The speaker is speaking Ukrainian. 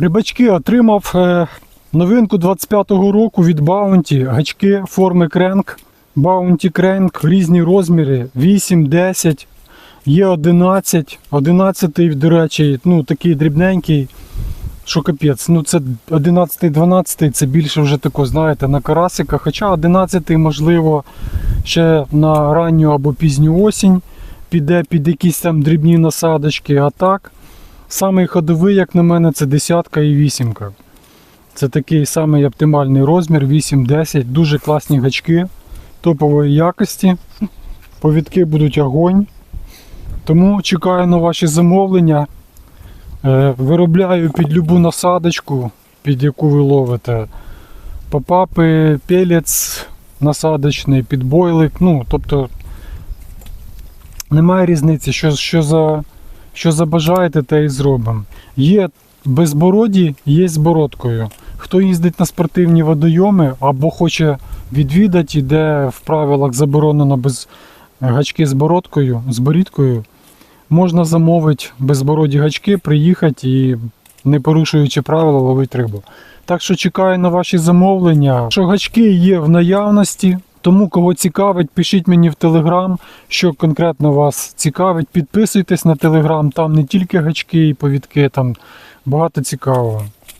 Рибачки отримав е, новинку 25-го року від Bounty. Гачки форми кренк. Bounty кренк, різні розміри. 8, 10, є 11. 11, до речі, ну такий дрібненький. Що капець, ну це 11-12 це більше вже тако, знаєте, на карасика. Хоча 11 можливо ще на ранню або пізню осінь піде під якісь там дрібні насадочки. А так, самий ходовий, як на мене, це десятка і вісімка. Це такий самий оптимальний розмір, 8-10, дуже класні гачки топової якості. Повідки будуть огонь. Тому чекаю на ваші замовлення. Е, Виробляю під любу насадочку, під яку ви ловите. Попапи, пелець насадочний, підбойлик. Ну, тобто немає різниці, що, що, за, що забажаєте, те і зробимо. Є безбороді, є з бородкою. Хто їздить на спортивні водойоми або хоче відвідати, де в правилах заборонено без гачки з бородкою, з борідкою, можна замовити безбороді гачки, приїхати і, не порушуючи правила, ловити рибу. Так що чекаю на ваші замовлення. Що гачки є в наявності. Тому, кого цікавить, пишіть мені в Телеграм, що конкретно вас цікавить. Підписуйтесь на Телеграм, там не тільки гачки і повідки, там багато цікавого.